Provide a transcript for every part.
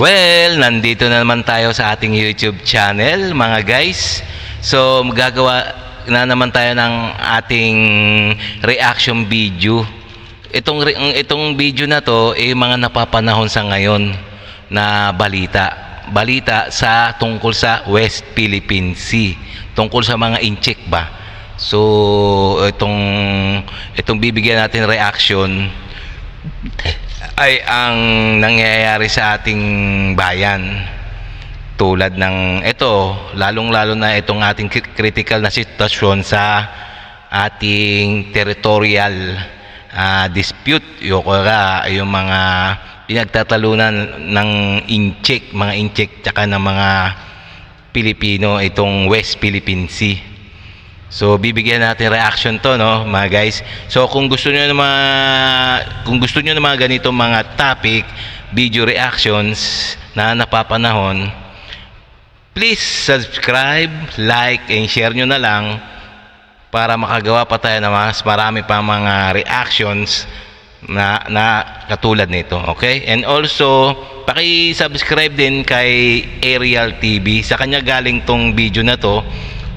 Well, nandito na naman tayo sa ating YouTube channel, mga guys. So, magagawa na naman tayo ng ating reaction video. Itong itong video na to eh mga napapanahon sa ngayon na balita. Balita sa tungkol sa West Philippine Sea, tungkol sa mga incheck ba. So, itong itong bibigyan natin reaction ay ang nangyayari sa ating bayan. Tulad ng ito lalong-lalo na itong ating critical na sitwasyon sa ating territorial ah, dispute. Yung, kaya, yung mga pinagtatalunan ng incheck mga incheck tsaka ng mga Pilipino itong West Philippine Sea So bibigyan natin reaction to no mga guys. So kung gusto niyo ng mga kung gusto niyo ng mga ganitong mga topic, video reactions na napapanahon, please subscribe, like and share nyo na lang para makagawa pa tayo ng mas marami pa mga reactions na na katulad nito, okay? And also, paki-subscribe din kay Ariel TV. Sa kanya galing tong video na to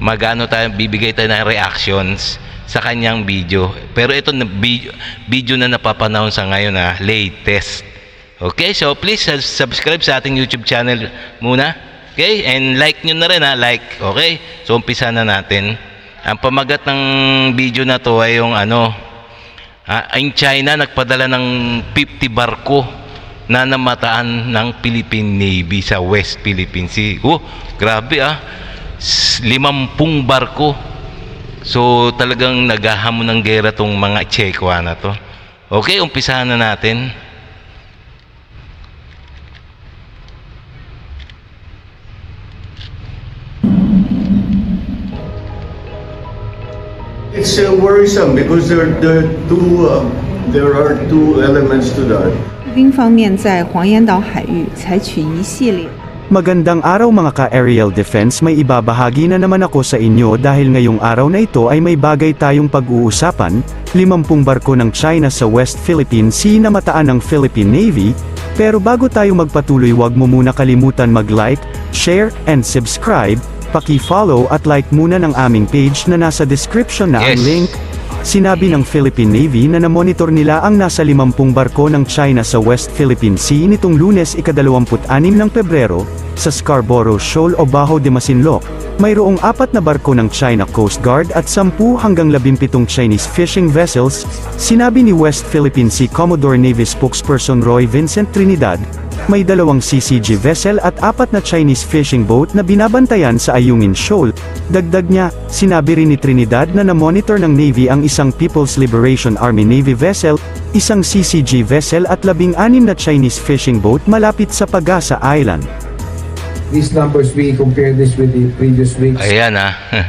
magano tayo bibigay tayo ng reactions sa kanyang video. Pero ito na video, video na napapanahon sa ngayon na latest. Okay, so please sub- subscribe sa ating YouTube channel muna. Okay, and like nyo na rin ha, like. Okay, so umpisa na natin. Ang pamagat ng video na to ay yung ano, ah, ang China nagpadala ng 50 barko na namataan ng Philippine Navy sa West Philippine Sea. Oh, grabe ah S- Limampung barko. So talagang naghahamon ng gera tong mga Chekwa na to. Okay, umpisahan na natin. It's uh, worrisome because there, there, are two, uh, there are two elements to that. 兵方面在黄岩岛海域采取一系列 Magandang araw mga ka-aerial defense. May ibabahagi na naman ako sa inyo dahil ngayong araw na ito ay may bagay tayong pag-uusapan, 50 barko ng China sa West Philippine Sea na mataan ng Philippine Navy, pero bago tayo magpatuloy wag mo muna kalimutan mag-like, share, and subscribe, paki-follow at like muna ng aming page na nasa description na ang Yes. link, Sinabi ng Philippine Navy na namonitor nila ang nasa 50 barko ng China sa West Philippine Sea nitong lunes ika-26 ng Pebrero, sa Scarborough Shoal o Bajo de Masinloc. Mayroong apat na barko ng China Coast Guard at 10 hanggang 17 Chinese fishing vessels, sinabi ni West Philippine Sea Commodore Navy spokesperson Roy Vincent Trinidad, may dalawang CCG vessel at apat na Chinese fishing boat na binabantayan sa Ayungin Shoal. Dagdag niya, sinabi rin ni Trinidad na na-monitor ng Navy ang isang People's Liberation Army Navy vessel, isang CCG vessel at labing-anim na Chinese fishing boat malapit sa Pagasa Island. These numbers, we compare this with the previous weeks. Ayan ah.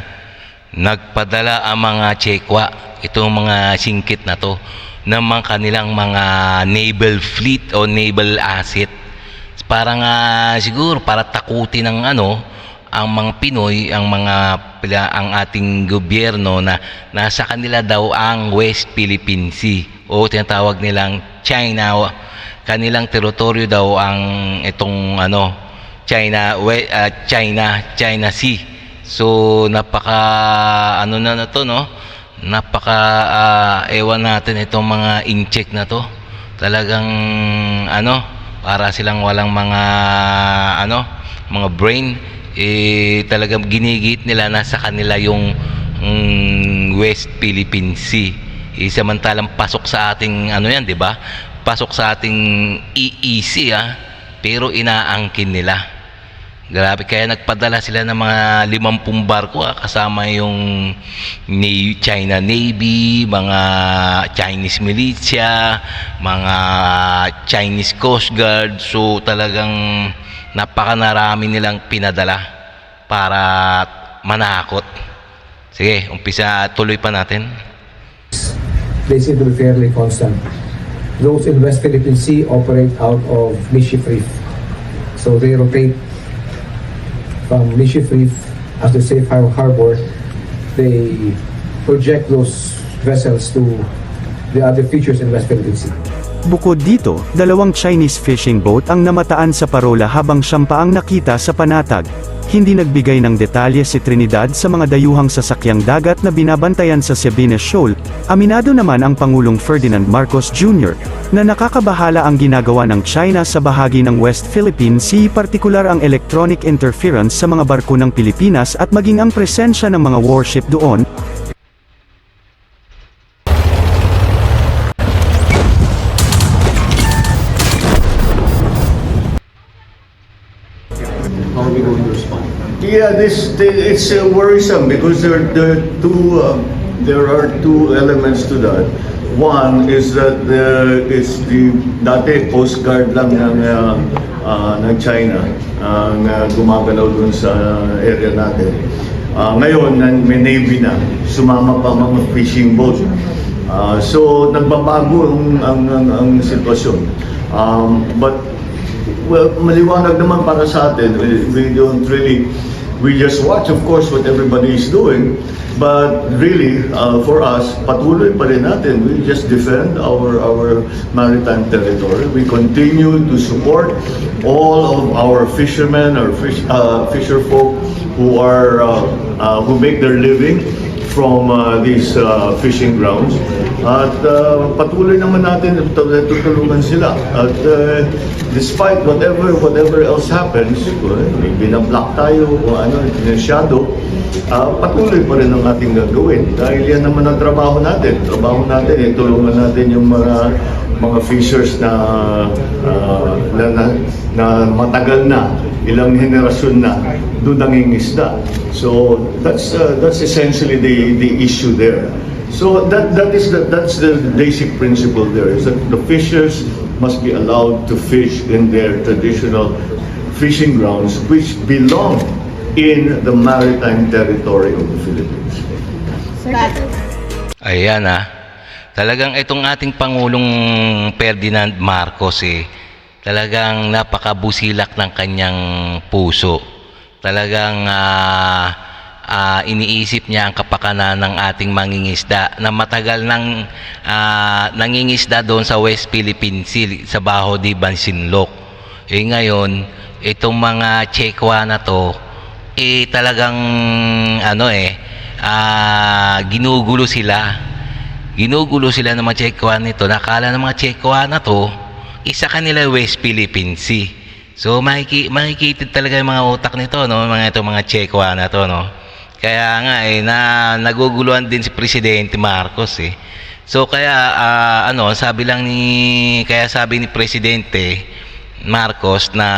Nagpadala ang mga Chekwa, itong mga singkit na to, ng mga kanilang mga naval fleet o naval asset. Para nga siguro para takutin ng ano ang mga Pinoy, ang mga ang ating gobyerno na nasa kanila daw ang West Philippine Sea o tinatawag nilang China kanilang teritoryo daw ang itong ano China we, ah, China China Sea. So napaka ano na na to no? Napaka ah, ewan natin itong mga incheck na to. Talagang ano para silang walang mga ano mga brain eh talagang ginigit nila na sa kanila yung mm, West Philippine Sea. Eh, samantalang pasok sa ating ano yan, 'di ba? Pasok sa ating EEC ah, pero inaangkin nila. Grabe, kaya nagpadala sila ng mga limampung barko ah, kasama yung China Navy, mga Chinese militia, mga Chinese Coast Guard. So talagang napakanarami nilang pinadala para manakot. Sige, umpisa tuloy pa natin. They seem to be fairly constant. Those in West Philippine Sea operate out of Mischief Reef. So they rotate from Mischief Reef as the safe har- harbor. They project those vessels to the other features in West Philippine Sea. Bukod dito, dalawang Chinese fishing boat ang namataan sa parola habang siyam pa ang nakita sa panatag. Hindi nagbigay ng detalye si Trinidad sa mga dayuhang sasakyang dagat na binabantayan sa Sabines Shoal. Aminado naman ang Pangulong Ferdinand Marcos Jr. na nakakabahala ang ginagawa ng China sa bahagi ng West Philippine Sea partikular ang electronic interference sa mga barko ng Pilipinas at maging ang presensya ng mga warship doon, Yeah, this it's uh, worrisome because there there are two uh, there are two elements to that. One is that the it's the dati Coast Guard lang ng uh, uh, ng China ang uh, gumagalaw dun sa area natin. Uh, ngayon, may Navy na, sumama pa mga fishing boat. Uh, so, nagbabago ang, ang, ang, ang sitwasyon. Um, but Well, maliwanag naman para sa atin. We, we don't really, we just watch of course what everybody is doing. But really, uh, for us, patuloy pa rin natin. We just defend our, our maritime territory. We continue to support all of our fishermen, our fish, uh, fisher folk who are, uh, uh, who make their living from uh, these uh, fishing grounds. At uh, patuloy naman natin tut- tutulungan sila. At uh, despite whatever whatever else happens, may binablock tayo o ano, shadow, uh, patuloy pa rin ang ating gagawin. Dahil yan naman ang trabaho natin. Trabaho natin, eh, tulungan natin yung mga mga fishers na, uh, na, na, na matagal na, ilang henerasyon na, doon nangingisda. So that's uh, that's essentially the the issue there. So that that is the that's the basic principle there is that the fishers must be allowed to fish in their traditional fishing grounds which belong in the maritime territory of the Philippines. Ayan ah. Talagang itong ating Pangulong Ferdinand Marcos eh, talagang napakabusilak ng kanyang puso. Talagang ah, ah, iniisip niya ang kapakanan ng ating mangingisda na matagal nang ah, nangingisda doon sa West Philippine Sea, sa Baho de Bansinloc. Eh ngayon, itong mga Chekwa na to, eh talagang ano eh, ah, ginugulo sila ginugulo sila ng mga Chekwa nito. Nakala ng mga Chekwa na to, isa kanila West Philippine Sea. So makiki makikita talaga yung mga utak nito, no? Mga ito mga Chekwa na to, no? Kaya nga eh na naguguluhan din si Presidente Marcos eh. So kaya ah, ano, sabi lang ni kaya sabi ni Presidente Marcos na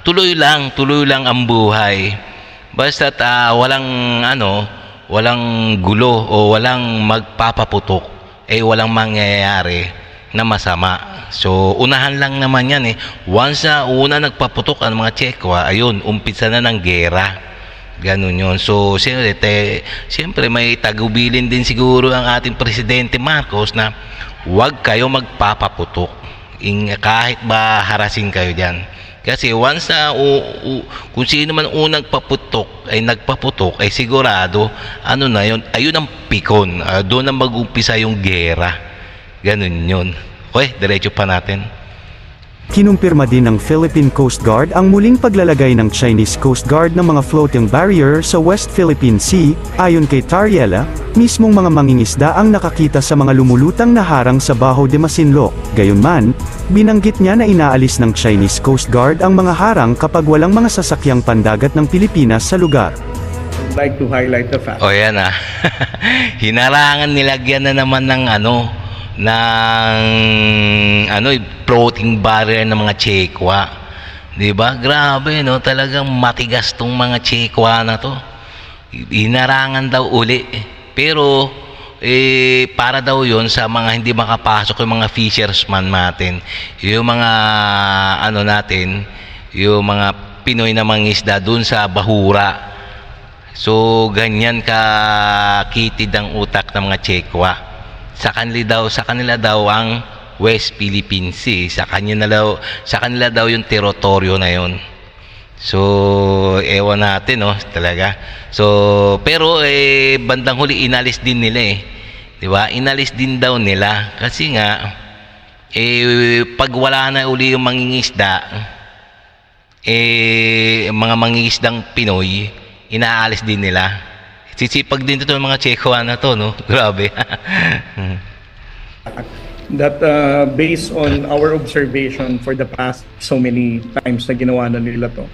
tuloy lang, tuloy lang ang buhay. Basta walang ano, walang gulo o walang magpapaputok, eh walang mangyayari na masama. So, unahan lang naman yan eh. Once na una nagpaputok ang mga Chekwa, ayun, umpisa na ng gera. Ganun yun. So, siyempre, te, siyempre may tagubilin din siguro ang ating Presidente Marcos na huwag kayo magpapaputok. In, kahit ba harasin kayo dyan. Kasi once na u, u- kung sino man unang paputok ay nagpaputok ay sigurado ano na yun ayun ang pikon Ah, doon na mag-umpisa yung gera ganun yun okay diretso pa natin Kinumpirma din ng Philippine Coast Guard ang muling paglalagay ng Chinese Coast Guard ng mga floating barrier sa West Philippine Sea, ayon kay Tariela, mismong mga mangingisda ang nakakita sa mga lumulutang na harang sa Baho de Masinloc. Gayunman, binanggit niya na inaalis ng Chinese Coast Guard ang mga harang kapag walang mga sasakyang pandagat ng Pilipinas sa lugar. Like to highlight the fact o yan ah hinarangan nilagyan na naman ng ano ng ano floating barrier ng mga Chekwa. 'di ba? Grabe no? Talagang matigas tong mga Chekwa na to. Hinarangan daw uli. Pero eh para daw yon sa mga hindi makapasok yung mga fishersman natin yung mga ano natin yung mga Pinoy na mangisda dun sa Bahura. So, ganyan ka kitid ang utak ng mga Chekwa. Sa kanila daw, sa kanila daw ang West Philippine Sea. Sa kanila daw, sa kanila daw yung teritoryo na yon. So, ewan natin, no, talaga. So, pero eh bandang huli inalis din nila eh. 'Di ba? Inalis din daw nila kasi nga eh, pag wala na uli yung mangingisda, eh, mga mangingisdang Pinoy, inaalis din nila. Sisipag din ito ng mga Chekwa na to, no? Grabe. That uh, based on our observation for the past so many times na ginawa na nila to,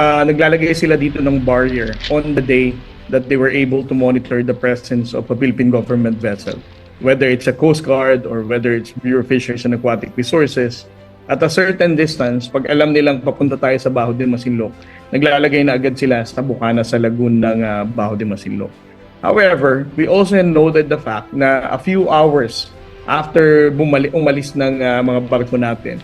uh, naglalagay sila dito ng barrier on the day that they were able to monitor the presence of a Philippine government vessel. Whether it's a Coast Guard or whether it's Bureau of Fisheries and Aquatic Resources, at a certain distance, pag alam nilang papunta tayo sa Baho de Masinloc, naglalagay na agad sila sa bukana sa lagoon ng uh, Baho de Masinloc. However, we also noted the fact na a few hours after bumali, umalis ng uh, mga barko natin,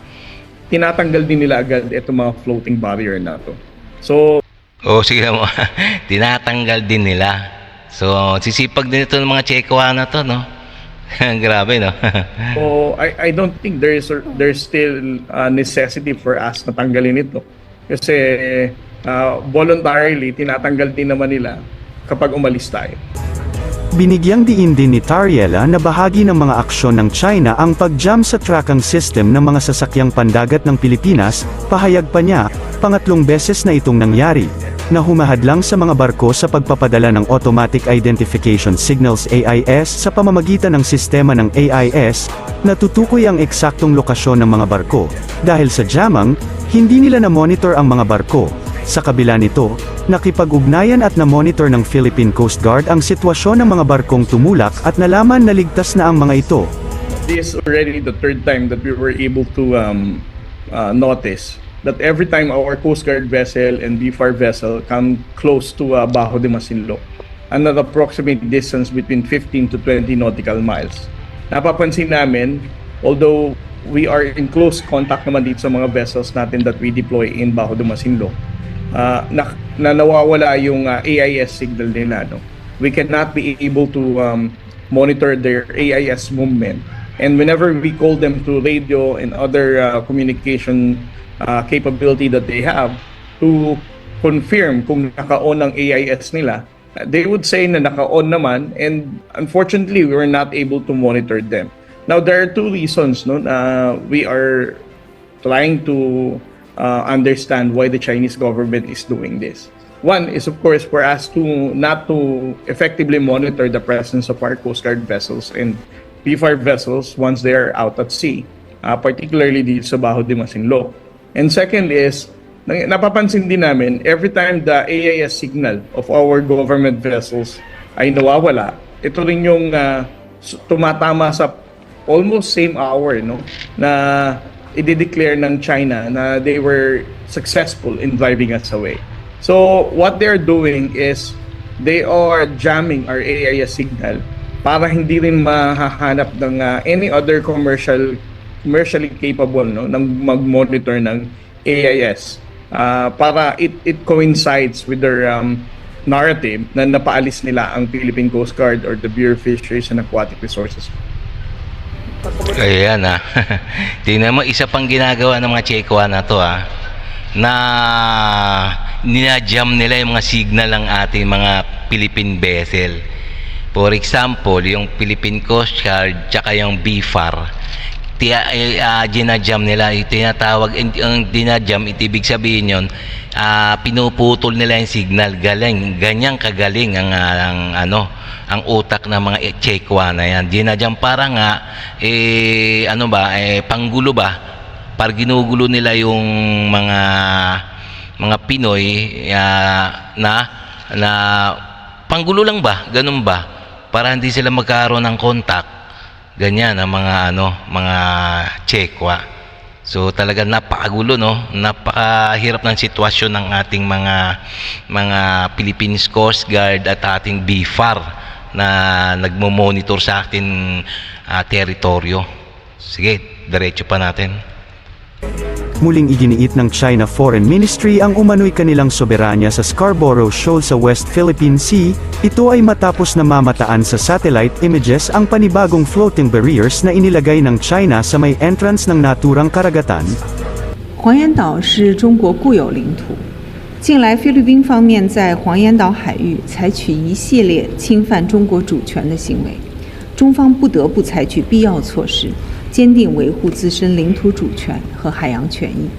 tinatanggal din nila agad itong mga floating barrier na to. So, o sige mo, tinatanggal din nila. So, sisipag din ito ng mga Chekwa na to, no? Grabe, no? so I, I don't think there is there's still a necessity for us na tanggalin ito. Kasi uh, voluntarily, tinatanggal din naman nila kapag umalis tayo. Binigyang diin din ni Tariela na bahagi ng mga aksyon ng China ang pag-jam sa tracking system ng mga sasakyang pandagat ng Pilipinas, pahayag pa niya, pangatlong beses na itong nangyari, na humahadlang sa mga barko sa pagpapadala ng Automatic Identification Signals AIS sa pamamagitan ng sistema ng AIS, na tutukoy ang eksaktong lokasyon ng mga barko. Dahil sa jamming, hindi nila na-monitor ang mga barko. Sa kabila nito, nakipag-ugnayan at na-monitor ng Philippine Coast Guard ang sitwasyon ng mga barkong tumulak at nalaman na ligtas na ang mga ito. This is already the third time that we were able to um, uh, notice that every time our Coast Guard vessel and BFAR vessel come close to uh, Bajo de Masinloc, an approximate distance between 15 to 20 nautical miles. Napapansin namin, although we are in close contact naman dito sa mga vessels natin that we deploy in Bajo de Masinloc, uh, na, na nawawala yung uh, AIS signal nila. No? We cannot be able to um, monitor their AIS movement. And whenever we call them to radio and other uh, communication uh, capability that they have to confirm kung naka-on ang AIS nila, they would say na naka-on naman and unfortunately we were not able to monitor them. Now there are two reasons no na we are trying to uh, understand why the Chinese government is doing this. One is of course for us to not to effectively monitor the presence of our Coast Guard vessels and P5 vessels once they are out at sea, uh, particularly dito sa Baho de Masinloc. And second is, napapansin din namin, every time the AIS signal of our government vessels ay nawawala, ito rin yung uh, tumatama sa almost same hour no na i-declare ng China na they were successful in driving us away. So what they're doing is they are jamming our AIS signal para hindi rin mahahanap ng uh, any other commercial commercially capable no ng mag-monitor ng AIS uh, para it it coincides with their um, narrative na napaalis nila ang Philippine Coast Guard or the Bureau of Fisheries and Aquatic Resources. Ayan ah. Tingnan mo, isa pang ginagawa ng mga Chekwa na to ah. Na ninajam nila yung mga signal ng ating mga Philippine vessel. For example, yung Philippine Coast Guard tsaka yung BFAR. Tiya, uh, ginajam nila, yung tinatawag, ang dinajam, itibig sabihin yun, ah, pinuputol nila yung signal. Galing, ganyang kagaling ang, ah, ang ano, ang utak ng mga Chekwa na yan. Ginajam para nga, eh, ano ba, eh, panggulo ba? Para ginugulo nila yung mga mga Pinoy ah, na na panggulo lang ba? Ganun ba? Para hindi sila magkaroon ng contact. Ganyan ang mga ano, mga Chekwa. So talaga napakagulo no. Napakahirap ng sitwasyon ng ating mga mga Philippine Coast Guard at ating BFAR na nagmo-monitor sa ating ah, teritoryo. Sige, diretso pa natin Muling iginiit ng China Foreign Ministry ang umano'y kanilang soberanya sa Scarborough Shoal sa West Philippine Sea, ito ay matapos na mamataan sa satellite images ang panibagong floating barriers na inilagay ng China sa may entrance ng naturang karagatan, 黄岩岛是中国固有领土。近来，菲律宾方面在黄岩岛海域采取一系列侵犯中国主权的行为，中方不得不采取必要措施， 坚定维护自身领土主权和海洋权益。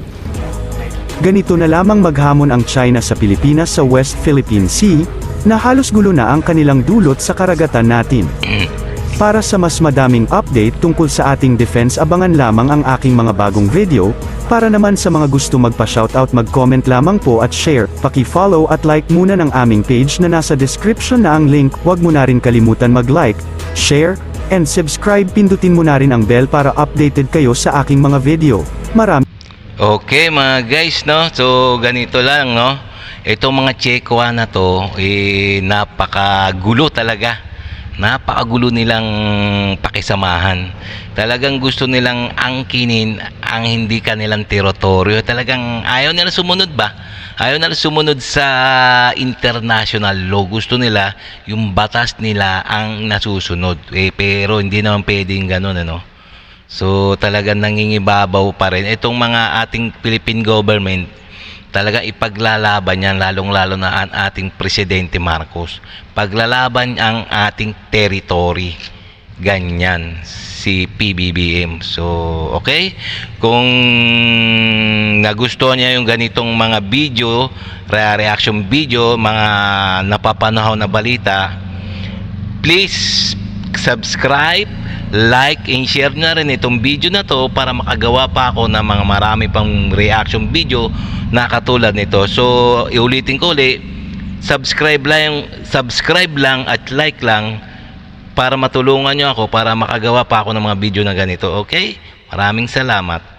Ganito na lamang maghamon ang China sa Pilipinas sa West Philippine Sea, na halos gulo na ang kanilang dulot sa karagatan natin. Para sa mas madaming update tungkol sa ating defense abangan lamang ang aking mga bagong video, para naman sa mga gusto magpa-shoutout mag-comment lamang po at share, paki-follow at like muna ng aming page na nasa description na ang link, huwag mo na rin kalimutan mag-like, share, and subscribe pindutin mo na rin ang bell para updated kayo sa aking mga video. Maraming Okay mga guys, no? So ganito lang, no? Itong mga Chekwa na to, eh, napakagulo talaga. Napakagulo nilang pakisamahan. Talagang gusto nilang angkinin ang hindi kanilang teritoryo. Talagang ayaw nila sumunod ba? Ayaw nila sumunod sa international law. Gusto nila yung batas nila ang nasusunod. Eh, pero hindi naman pwedeng ganun, ano? So talagang nangingibabaw pa rin. Itong mga ating Philippine government, talaga ipaglalaban yan, lalong-lalo na ang ating Presidente Marcos. Paglalaban ang ating territory. Ganyan si PBBM. So, okay? Kung nagustuhan niya yung ganitong mga video, re- reaction video, mga napapanahon na balita, please subscribe, like, and share na rin itong video na to para makagawa pa ako ng mga marami pang reaction video na katulad nito. So, iulitin ko ulit, subscribe lang, subscribe lang at like lang para matulungan nyo ako para makagawa pa ako ng mga video na ganito. Okay? Maraming salamat.